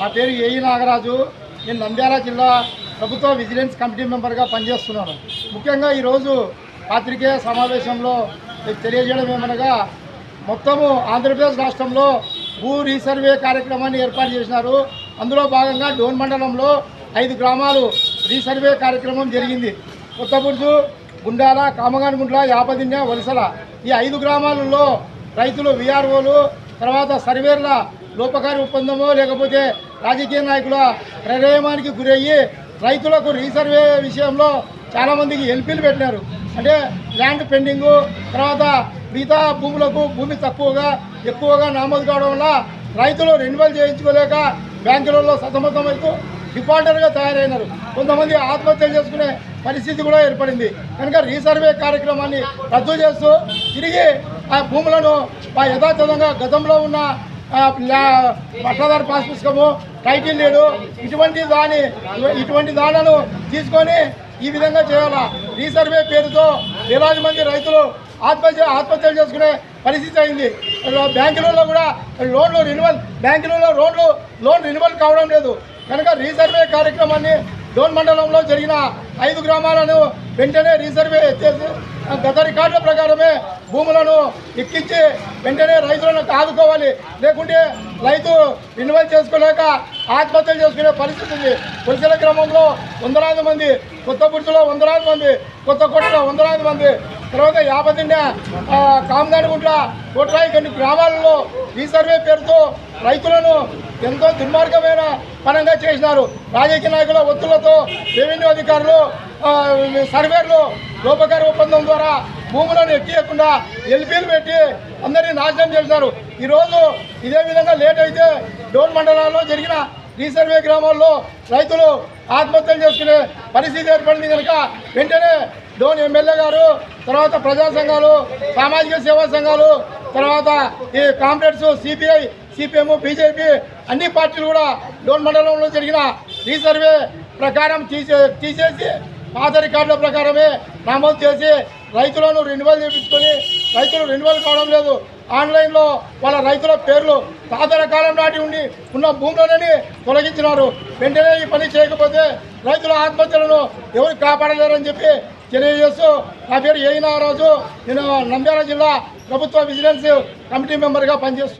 నా పేరు ఏఈ నాగరాజు. నేను నంద్యాల జిల్లా ప్రభుత్వ విజిలెన్స్ కమిటీ మెంబర్గా పనిచేస్తున్నాను. ముఖ్యంగా ఈరోజు పాత్రికేయ సమావేశంలో మీకు తెలియజేయడం ఏమనగా మొత్తము ఆంధ్రప్రదేశ్ రాష్ట్రంలో భూ రీసర్వే కార్యక్రమాన్ని ఏర్పాటు చేసినారు. అందులో భాగంగా డోన్ మండలంలో ఐదు గ్రామాలు రీసర్వే కార్యక్రమం జరిగింది. కొత్తబుర్జు గుండాల కామగానిగుండ్ల యాపదిన్య వలసల ఈ ఐదు గ్రామాలలో రైతులు విఆర్ఓలు తర్వాత సర్వేర్ల లోపకారి ఒప్పందమో లేకపోతే రాజకీయ నాయకుల ప్రళయమానికి గురయ్యి రైతులకు రీసర్వే విషయంలో చాలామందికి ఎల్పీలు పెట్టినారు. అంటే ల్యాండ్ పెండింగు తర్వాత మిగతా భూములకు భూమి తక్కువగా ఎక్కువగా నమోదు కావడం వల్ల రైతులు రెన్యువల్ చేయించుకోలేక బ్యాంకులలో సతమతమవుతూ డిఫాల్టర్గా తయారైనారు. కొంతమంది ఆత్మహత్యలు చేసుకునే పరిస్థితి కూడా ఏర్పడింది. కనుక రీసర్వే కార్యక్రమాన్ని రద్దు చేస్తూ తిరిగి ఆ భూములను ఆ యథాతథంగా గతంలో ఉన్న పట్టాదారు పాస్ పుస్తకము టైటిల్ లేడు ఇటువంటి దాని ఇటువంటి దానాలు తీసుకొని ఈ విధంగా చేయాలా? రీసర్వే పేరుతో వేలాది మంది రైతులు ఆత్మహత్య ఆత్మహత్యలు చేసుకునే పరిస్థితి అయింది. బ్యాంకులలో కూడా లోన్లు రెన్యువల్ బ్యాంకులలో లోన్లు లోన్ రెన్యువల్ కావడం లేదు. కనుక రీసర్వే కార్యక్రమాన్ని డోన్ మండలంలో జరిగిన ఐదు గ్రామాలను వెంటనే రిజర్వే చేసి గత రికార్డుల ప్రకారమే భూములను ఎక్కించి వెంటనే రైతులను ఆదుకోవాలి. లేకుంటే రైతు ఇన్వాల్వ్ చేసుకోలేక ఆత్మహత్యలు చేసుకునే పరిస్థితి ఉంది. పులిసెల గ్రామంలో వందలాది మంది కొత్త పురుషులో వందలాది మంది కొత్త కొట్టలో వందలాది మంది తర్వాత యాపదిండ కామదానిగుంట్ల కోట్రాయి కొన్ని గ్రామాలలో ఈ సర్వే పేరుతో రైతులను ఎంతో దుర్మార్గమైన పనంగా చేసినారు. రాజకీయ నాయకుల ఒత్తులతో రెవెన్యూ అధికారులు సర్వేలు సర్వేర్లు లోపకారి ఒప్పందం ద్వారా భూములను ఎక్కియకుండా ఎల్పీలు పెట్టి అందరినీ నాశనం చేశారు ఈరోజు ఇదే విధంగా లేట్ అయితే డోన్ మండలాల్లో జరిగిన రీసర్వే గ్రామాల్లో రైతులు ఆత్మహత్యలు చేసుకునే పరిస్థితి ఏర్పడింది కనుక వెంటనే డోన్ ఎమ్మెల్యే గారు తర్వాత ప్రజా సంఘాలు సామాజిక సేవా సంఘాలు తర్వాత ఈ కాంప్లెక్స్ సిపిఐ సిపిఎం బీజేపీ అన్ని పార్టీలు కూడా డోన్ మండలంలో జరిగిన రీసర్వే ప్రకారం తీసే తీసేసి పాత రికార్డుల ప్రకారమే నమోదు చేసి రైతులను రెన్యువల్ చేయించుకొని రైతులు రెన్యువల్ కావడం లేదు. ఆన్లైన్లో వాళ్ళ రైతుల పేర్లు తాతల కాలం నాటి ఉండి ఉన్న భూములనే తొలగించినారు. వెంటనే ఈ పని చేయకపోతే రైతుల ఆత్మహత్యలను ఎవరు కాపాడలేరని చెప్పి తెలియజేస్తూ నా పేరు ఏ రాజు నేను నంద్యాల జిల్లా ప్రభుత్వ విజిలెన్స్ కమిటీ మెంబర్గా పనిచేస్తున్నాను